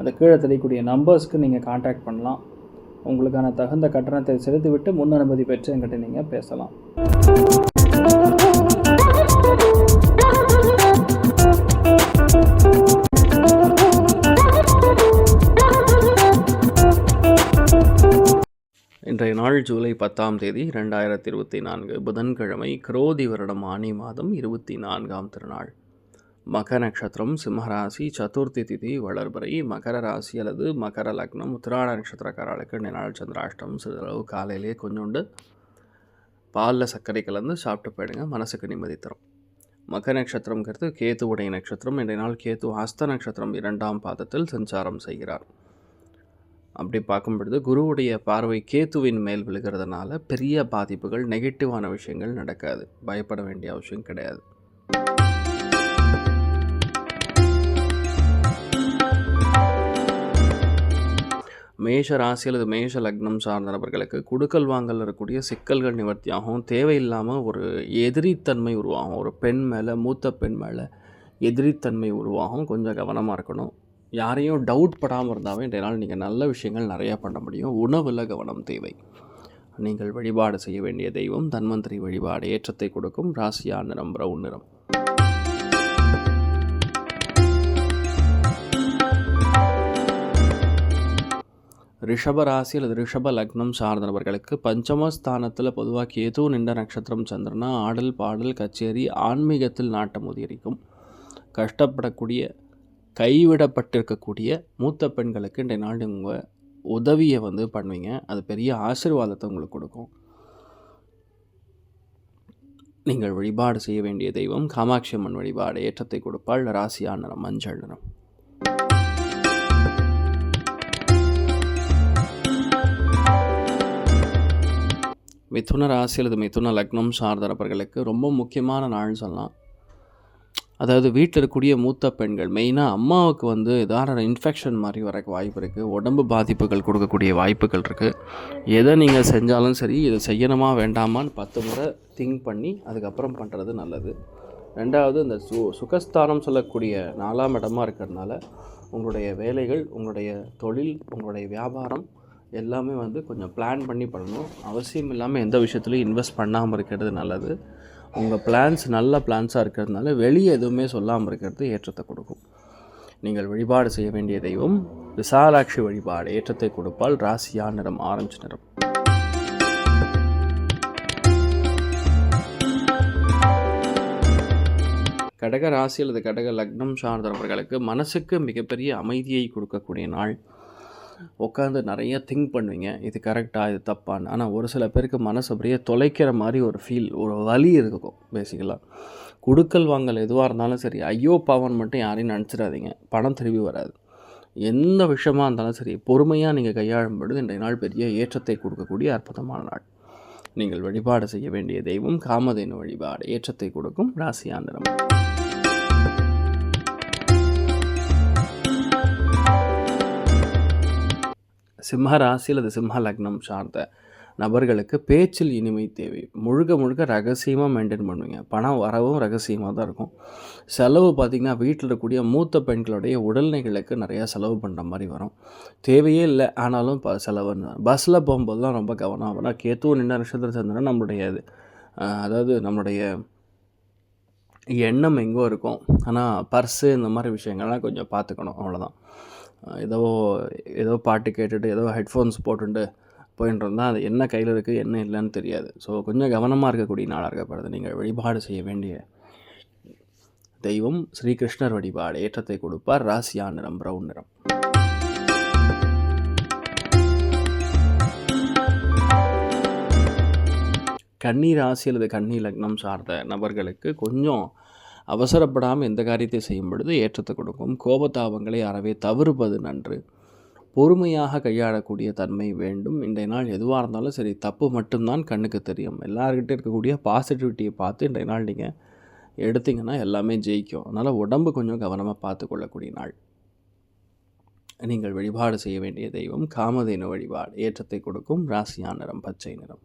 அந்த கீழே தெரியக்கூடிய நம்பர்ஸ்க்கு நீங்கள் காண்டாக்ட் பண்ணலாம். உங்களுக்கான தகுந்த கட்டணத்தை செலுத்திவிட்டு முன் அனுமதி பெற்று என்கிட்ட நீங்கள் பேசலாம். இன்றைய நாள் ஜூலை பத்தாம் தேதி ரெண்டாயிரத்தி இருபத்தி நான்கு புதன்கிழமை குரோதி வருடம் ஆனி மாதம் இருபத்தி நான்காம் திருநாள். மக நட்சத்திரம் சிம்மராசி சதுர்த்தி திதி வளர்பறை மகர ராசி அல்லது மகர லக்னம் உத்திராட நட்சத்திரக்காரர்களுக்கு நினாள் சந்திராஷ்டம் சிறிதளவு காலையிலேயே கொஞ்சோண்டு பாலில் சர்க்கரை கலந்து சாப்பிட்டு போயிடுங்க மனசுக்கு நிம்மதி தரும். மக நட்சத்திரங்கிறது கேத்துவுடைய நட்சத்திரம். இன்றைய நாள் கேத்து ஹஸ்த நட்சத்திரம். இரண்டாம் பாதத்தில் சஞ்சாரம் செய்கிறார். அப்படி பார்க்கும் பொழுது குருவுடைய பார்வை கேத்துவின் மேல் விழுகிறதுனால பெரிய பாதிப்புகள் நெகட்டிவான விஷயங்கள் நடக்காது. பயப்பட வேண்டிய அவசியம் கிடையாது. மேஷ ராசி அல்லது மேஷ லக்னம் சார்ந்த நபர்களுக்கு குடுக்கல் வாங்கல் இருக்கக்கூடிய சிக்கல்கள் நிவர்த்தியாகும். தேவையில்லாமல் ஒரு எதிரித்தன்மை உருவாகும். ஒரு பெண் மேலே மூத்த பெண் மேலே எதிரித்தன்மை உருவாகும். கொஞ்சம் கவனமாக இருக்கணும். யாரையும் டவுட் படாமல் இருந்தாவே இன்றைய நாள் நீங்கள் நல்ல விஷயங்கள் நிறையா பண்ண முடியும். உணவில் கவனம் தேவை. நீங்கள் வழிபாடு செய்ய வேண்டிய தெய்வம் தன்வந்திரி வழிபாடு ஏற்றத்தை கொடுக்கும். ராசியா நிறம் பிரவுன் நிறம் ரிஷபராசி அல்லது ரிஷப லக்னம் சார்ந்தவர்களுக்கு பஞ்சமஸ்தானத்தில் பொதுவாக கேது நின்ற நட்சத்திரம் சந்திரனா ஆடல் பாடல் கச்சேரி ஆன்மீகத்தில் நாட்டம் உதிரிக்கும். கஷ்டப்படக்கூடிய கைவிடப்பட்டிருக்கக்கூடிய மூத்த பெண்களுக்கு இன்றைய நாள் உங்கள் உதவியை வந்து பண்ணுவீங்க. அது பெரிய ஆசீர்வாதத்தை உங்களுக்கு கொடுக்கும். நீங்கள் வழிபாடு செய்ய வேண்டிய தெய்வம் காமாட்சி அம்மன் வழிபாடு ஏற்றத்தை கொடுப்பாள் ராசியா மஞ்சள் நிறம். மிதுன ராசி அல்லது மிதுன லக்னம் சார்ந்தரப்பர்களுக்கு ரொம்ப முக்கியமான நாள்னு சொல்லலாம். அதாவது வீட்டில் இருக்கக்கூடிய மூத்த பெண்கள் மெயினாக அம்மாவுக்கு வந்து ஏதாவது இன்ஃபெக்ஷன் மாதிரி வரக்கு வாய்ப்பு இருக்குது உடம்பு பாதிப்புகள் கொடுக்கக்கூடிய வாய்ப்புகள் இருக்குது எதை நீங்கள் செஞ்சாலும் சரி இதை செய்யணுமா வேண்டாமான்னு பத்து முறை திங்க் பண்ணி அதுக்கப்புறம் பண்ணுறது நல்லது. ரெண்டாவது இந்த சு சுகஸ்தானம் சொல்லக்கூடிய நாலாம் இடமா இருக்கிறதுனால உங்களுடைய வேலைகள் உங்களுடைய தொழில் உங்களுடைய வியாபாரம் எல்லாமே வந்து கொஞ்சம் பிளான் பண்ணி பண்ணணும். அவசியம் இல்லாமல் எந்த விஷயத்துலையும் இன்வெஸ்ட் பண்ணாமல் இருக்கிறது நல்லது. உங்கள் பிளான்ஸ் நல்ல பிளான்ஸாக இருக்கிறதுனால வெளியே எதுவுமே சொல்லாமல் இருக்கிறது ஏற்றத்தை கொடுக்கும். நீங்கள் வழிபாடு செய்ய வேண்டிய தெய்வம் விசாலாட்சி வழிபாடு ஏற்றத்தை கொடுப்பால் ராசியா நிறம் ஆரஞ்சு நிறம். கடக ராசி அல்லது கடக லக்னம் சார்ந்தவர்களுக்கு மனசுக்கு மிகப்பெரிய அமைதியை கொடுக்கக்கூடிய நாள். உட்காந்து நிறைய திங்க் பண்ணுவீங்க. இது கரெக்டாக இது தப்பான்னு. ஆனால் ஒரு சில பேருக்கு மனசு அப்படியே தொலைக்கிற மாதிரி ஒரு ஃபீல் ஒரு வலி இருக்கும் பேசிக்கலாக கொடுக்கல் வாங்கல் எதுவாக இருந்தாலும் சரி ஐயோ பாவன் மட்டும் யாரையும் நினச்சிடாதீங்க. பணம் திரும்பி வராது. எந்த விஷயமாக இருந்தாலும் சரி பொறுமையாக நீங்கள் கையாளும் பொழுது இன்றைய நாள் பெரிய ஏற்றத்தை கொடுக்கக்கூடிய அற்புதமான நாள். நீங்கள் வழிபாடு செய்ய வேண்டிய தெய்வம் காமதேனு வழிபாடு. ஏற்றத்தை கொடுக்கும் ராசியாந்திரம் சிம்ம ராசி அல்லது சிம்ம லக்னம் சார்ந்த நபர்களுக்கு பேச்சில் இனிமை தேவை. முழுக்க முழுக்க ரகசியமாக மெயின்டைன் பண்ணுவீங்க. பணம் வரவும் ரகசியமாக தான் இருக்கும். செலவு பார்த்திங்கன்னா வீட்டில் இருக்கக்கூடிய மூத்த பெண்களுடைய உடல்நிலைகளுக்கு நிறையா செலவு பண்ணுற மாதிரி வரும். தேவையே இல்லை. ஆனாலும் இப்போ செலவு பஸ்ஸில் போகும்போது தான் ரொம்ப கவனம். அப்படின்னா கேத்துவும் நின்ற நட்சத்திரம் சந்திரன் நம்மளுடைய இது அதாவது நம்மளுடைய எண்ணம் எங்கோ இருக்கும். ஆனால் பர்ஸு இந்த மாதிரி விஷயங்கள்லாம் கொஞ்சம் பார்த்துக்கணும். அவ்வளோதான் ஏதோ ஏதோ பாட்டு கேட்டுட்டு ஏதோ ஹெட்ஃபோன்ஸ் போட்டுட்டு போயின்னு இருந்தால் அது என்ன கையில் இருக்குது என்ன இல்லைன்னு தெரியாது. ஸோ கொஞ்சம் கவனமாக இருக்கக்கூடிய நாளாக இருக்கப்படுது. நீங்கள் வழிபாடு செய்ய வேண்டிய தெய்வம் ஸ்ரீகிருஷ்ணர் வழிபாடு. ஏற்றத்தை கொடுப்பார். ராசியா நிறம் ப்ரௌன் நிறம். கன்னி ராசி அல்லது கன்னி லக்னம் சார்ந்த நபர்களுக்கு கொஞ்சம் அவசரப்படாமல் எந்த காரியத்தை செய்யும் பொழுது ஏற்றத்தை கொடுக்கும். கோபதாபங்களை அறவே தவிர்ப்பது நன்று. பொறுமையாக கையாளக்கூடிய தன்மை வேண்டும். இன்றைய நாள் எதுவாக இருந்தாலும் சரி தப்பு மட்டும்தான் கண்ணுக்கு தெரியும். எல்லாருக்கிட்டே இருக்கக்கூடிய பாசிட்டிவிட்டியை பார்த்து இன்றைய நாள் நீங்கள் எடுத்தீங்கன்னா எல்லாமே ஜெயிக்கும். அதனால் உடம்பு கொஞ்சம் கவனமாக பார்த்து கொள்ளக்கூடிய நாள். நீங்கள் வழிபாடு செய்ய வேண்டிய தெய்வம் காமதேனு வழிபாடு. ஏற்றத்தை கொடுக்கும். ராசியா நிறம் பச்சை நிறம்.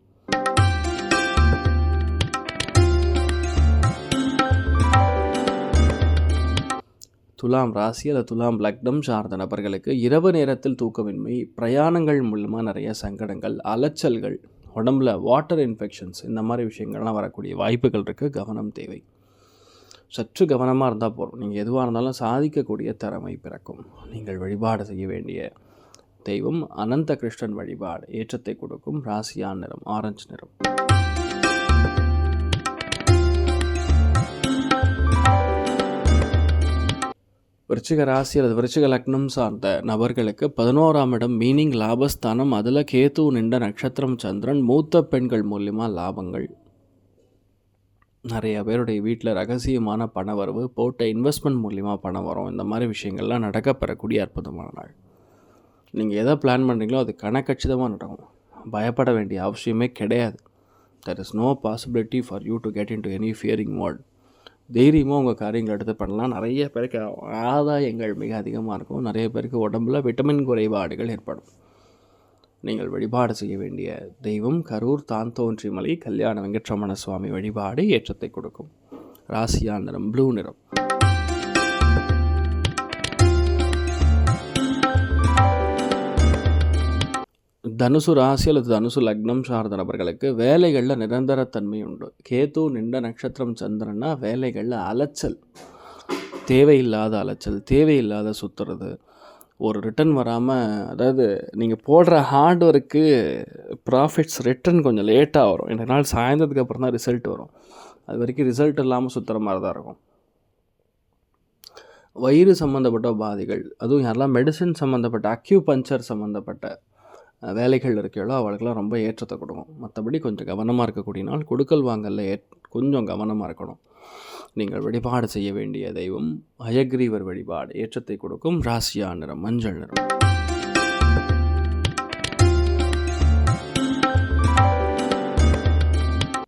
துலாம் ராசி அல்லது துலாம் லக்னம் சார்ந்த நபர்களுக்கு இரவு நேரத்தில் தூக்கமின்மை பிரயாணங்கள் மூலமாக நிறைய சங்கடங்கள் அலைச்சல்கள் உடம்புல வாட்டர் இன்ஃபெக்ஷன்ஸ் இந்த மாதிரி விஷயங்கள்லாம் வரக்கூடிய வாய்ப்புகள் இருக்குது கவனம் தேவை. சற்று கவனமாக இருந்தால் போதும். நீங்கள் எதுவாக இருந்தாலும் சாதிக்கக்கூடிய திறமை பிறக்கும். நீங்கள் வழிபாடு செய்ய வேண்டிய தெய்வம் அனந்த கிருஷ்ணன் வழிபாடு. ஏற்றத்தை கொடுக்கும். ராசியான் நிறம் ஆரஞ்சு நிறம். விருச்சிக ராசி அல்லது விருச்சிக லக்னம் சார்ந்த நபர்களுக்கு பதினோராம் இடம் மீனிங் லாபஸ்தானம். அதில் கேத்து நின்ற நட்சத்திரம் சந்திரன் மூத்த பெண்கள் மூலியமாக லாபங்கள். நிறைய பேருடைய வீட்டில் ரகசியமான பண வரவு போட்ட இன்வெஸ்ட்மெண்ட் மூலியமாக பணம் வரும். இந்த மாதிரி விஷயங்கள்லாம் நடக்கப்பெறக்கூடிய அற்புதமான நாள். நீங்கள் எதை பிளான் பண்ணுறீங்களோ அது கணக்கச்சிதமாக நடக்கும். பயப்பட வேண்டிய அவசியமே கிடையாது. There is no possibility for you to get into any fearing mode தைரியமாக உங்கள் காரியங்கள் எடுத்து பண்ணலாம். நிறைய பேருக்கு ஆதாயங்கள் மிக அதிகமாக இருக்கும். நிறைய பேருக்கு உடம்புல விட்டமின் குறைபாடுகள் ஏற்படும். நீங்கள் வழிபாடு செய்ய வேண்டிய தெய்வம் கரூர் தான் தோன்றிமலை கல்யாண வெங்கட்ரமண சுவாமி வழிபாடு ஏற்றத்தை கொடுக்கும். ராசியா நிறம் ப்ளூ நிறம். தனுசு ராசி அல்லது தனுசு லக்னம் சார்ந்த நபர்களுக்கு வேலைகளில் நிரந்தரத்தன்மை உண்டு. கேது நின்ற நட்சத்திரம் சந்திரன்னா வேலைகளில் அலைச்சல். தேவையில்லாத அலைச்சல் தேவையில்லாத சுற்றுறது ஒரு ரிட்டன் வராமல் அதாவது நீங்கள் போடுற ஹார்ட் ஒர்க்கு ப்ராஃபிட்ஸ் ரிட்டன் கொஞ்சம் லேட்டாக வரும். இந்த நாள் சாயந்தரத்துக்கு அப்புறம் தான் ரிசல்ட் வரும். அது வரைக்கும் ரிசல்ட் இல்லாமல் சுற்றுற மாதிரி தான் இருக்கும். வயிறு சம்மந்தப்பட்ட பாதிகள் அதுவும் யாரெல்லாம் மெடிசன் சம்மந்தப்பட்ட அக்யூ பஞ்சர் சம்மந்தப்பட்ட வேலைகள் இருக்கையோ அவளுக்கெல்லாம் ரொம்ப ஏற்றத்தை கொடுக்கும். மற்றபடி கொஞ்சம் கவனமாக இருக்கக்கூடிய நாள் கொடுக்கல் வாங்கல ஏ கொஞ்சம் கவனமாக இருக்கணும். நீங்கள் வழிபாடு செய்ய வேண்டிய தெய்வம் அயக்ரீவர் வழிபாடு. ஏற்றத்தை கொடுக்கும் ராசியா நிறம் மஞ்சள் நிறம்.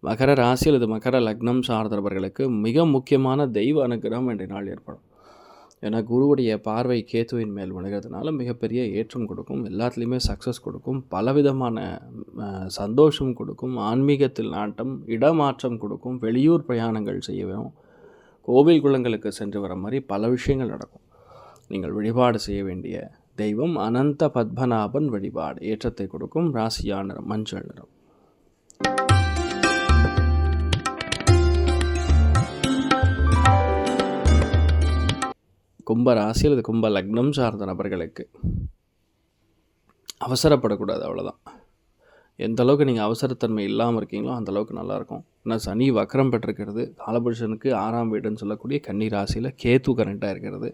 மகர ராசி அல்லது மகர லக்னம் சார்ந்தவர்களுக்கு மிக முக்கியமான தெய்வ அனுகிரகம் என்ற நாள் ஏற்படும். ஏன்னா குருவுடைய பார்வை கேத்துவின் மேல் விழுகிறதுனால மிகப்பெரிய ஏற்றம் கொடுக்கும் எல்லாத்துலேயுமே சக்ஸஸ் கொடுக்கும் பலவிதமான சந்தோஷம் கொடுக்கும் ஆன்மீகத்தில் நாட்டம் இடமாற்றம் கொடுக்கும் வெளியூர் பிரயாணங்கள் செய்யவும் கோவில் குளங்களுக்கு சென்று வர மாதிரி பல விஷயங்கள் நடக்கும். நீங்கள் வழிபாடு செய்ய வேண்டிய தெய்வம் அனந்த பத்மநாபன் வழிபாடு ஏற்றத்தை கொடுக்கும் ராசியா மஞ்சள் நிறம். கும்ப ராசி அல்லது கும்ப லக்னம் சார்ந்த நபர்களுக்கு அவசரப்படக்கூடாது அவ்வளோதான் எந்த அளவுக்கு நீங்கள் அவசரத்தன்மை இல்லாமல் இருக்கீங்களோ அந்த அளவுக்கு நல்லாயிருக்கும். ஏன்னா சனி வக்கரம் பெற்றிருக்கிறது. காலபுருஷனுக்கு ஆறாம் வீடுன்னு சொல்லக்கூடிய கன்னி ராசியில் கேத்து கரண்ட்டாக இருக்கிறது.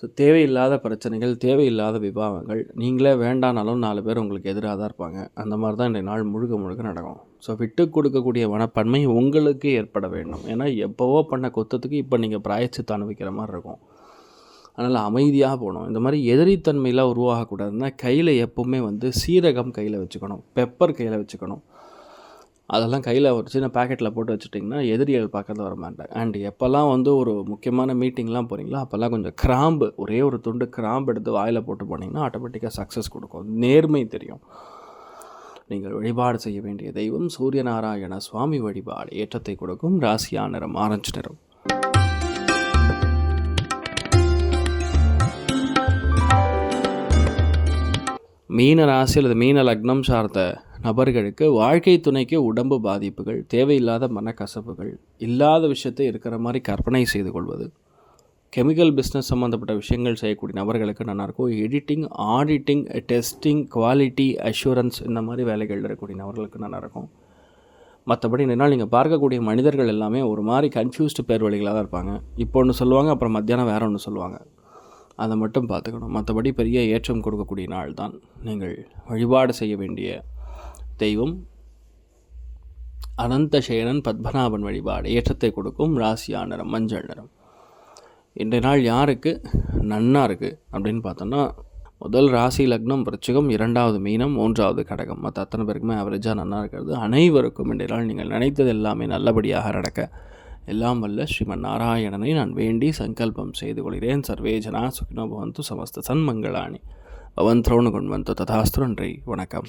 ஸோ தேவையில்லாத பிரச்சனைகள் தேவையில்லாத விவாதங்கள் நீங்களே வேண்டானாலும் நாலு பேர் உங்களுக்கு எதிராக தான் இருப்பாங்க. அந்த மாதிரி தான் இன்றைய நாள் முழுக்க முழுக்க நடக்கும். ஸோ விட்டு கொடுக்கக்கூடிய மனப்பன்மை உங்களுக்கு ஏற்பட வேண்டும். ஏன்னா எப்போவோ பண்ண கொத்தத்துக்கு இப்போ நீங்கள் பிராயச்சித்து அனுபவிக்கிற மாதிரி இருக்கும். அதனால் அமைதியாக போகணும். இந்த மாதிரி எதிரித்தன்மையெலாம் உருவாகக்கூடாதுன்னா கையில் எப்போவுமே வந்து சீரகம் கையில் வச்சுக்கணும். பெப்பர் கையில் வச்சுக்கணும். அதெல்லாம் கையில் ஒரு சின்ன பேக்கெட்டில் போட்டு வச்சுட்டிங்கன்னா எதிரிகள் பக்கத்தில் வர மாட்டாங்க. அண்ட் எப்போல்லாம் வந்து ஒரு முக்கியமான மீட்டிங்லாம் போகிறீங்களோ அப்போல்லாம் கொஞ்சம் கிராம்பு ஒரே ஒரு துண்டு கிராம்பு எடுத்து வாயில் போட்டு போனீங்கன்னா ஆட்டோமேட்டிக்காக சக்ஸஸ் கொடுக்கும். நேர்மை தெரியும். நீங்கள் வழிபாடு செய்ய வேண்டிய தெய்வம் சூரியநாராயண சுவாமி வழிபாடு. ஏற்றத்தை கொடுக்கும் ராசியா நிறம் ஆரஞ்சு நிறம். மீன ராசி அல்லது மீன லக்னம் சார்ந்த நபர்களுக்கு வாழ்க்கை துணைக்கு உடம்பு பாதிப்புகள் தேவையில்லாத மனக்கசப்புகள் இல்லாத விஷயத்தை இருக்கிற மாதிரி கற்பனை செய்து கொள்வது. கெமிக்கல் பிஸ்னஸ் சம்மந்தப்பட்ட விஷயங்கள் செய்யக்கூடிய நபர்களுக்கு நல்லாயிருக்கும் editing auditing testing quality assurance இந்த மாதிரி வேலைகள் இருக்கக்கூடிய நபர்களுக்கு நல்லாயிருக்கும் மற்றபடி இந்த நீங்கள் பார்க்கக்கூடிய மனிதர்கள் எல்லாமே ஒரு மாதிரி கன்ஃபியூஸ்டு பேர் வழிகளாக தான் இருப்பாங்க. இப்போ ஒன்று சொல்லுவாங்க அப்புறம் மத்தியானம் வேறு ஒன்று சொல்லுவாங்க. அதை மட்டும் பார்த்துக்கணும். மற்றபடி பெரிய ஏற்றம் கொடுக்கக்கூடிய நாள் தான். நீங்கள் வழிபாடு செய்ய வேண்டிய தெய்வம் அனந்தசேனன் பத்மநாபன் வழிபாடு ஏற்றத்தை கொடுக்கும் ராசியா நிறம் மஞ்சள் நிறம். இன்றைய நாள் யாருக்கு? நன்னா இருக்குது அப்படின்னு பார்த்தோன்னா முதல் ராசி லக்னம் விருச்சிகம் இரண்டாவது மீனம் மூன்றாவது கடகம். மற்ற அத்தனை பேருக்குமே அவரேஜாக நல்லா இருக்கிறது. அனைவருக்கும் இன்றைய நாள் நீங்கள் நினைத்தது எல்லாமே நல்லபடியாக நடக்க. எல்லாம் வல்ல ஸ்ரீமன் நாராயணனை நான் வேண்டி சங்கல்பம் செய்து கொள்கிறேன். சர்வே ஜனா சுகினோ பவந்து சமஸ்த சன்மங்களாணி. பவந்த்ரோனு திரோணு கொண்டு ததாஸ்து நன்றி. வணக்கம்.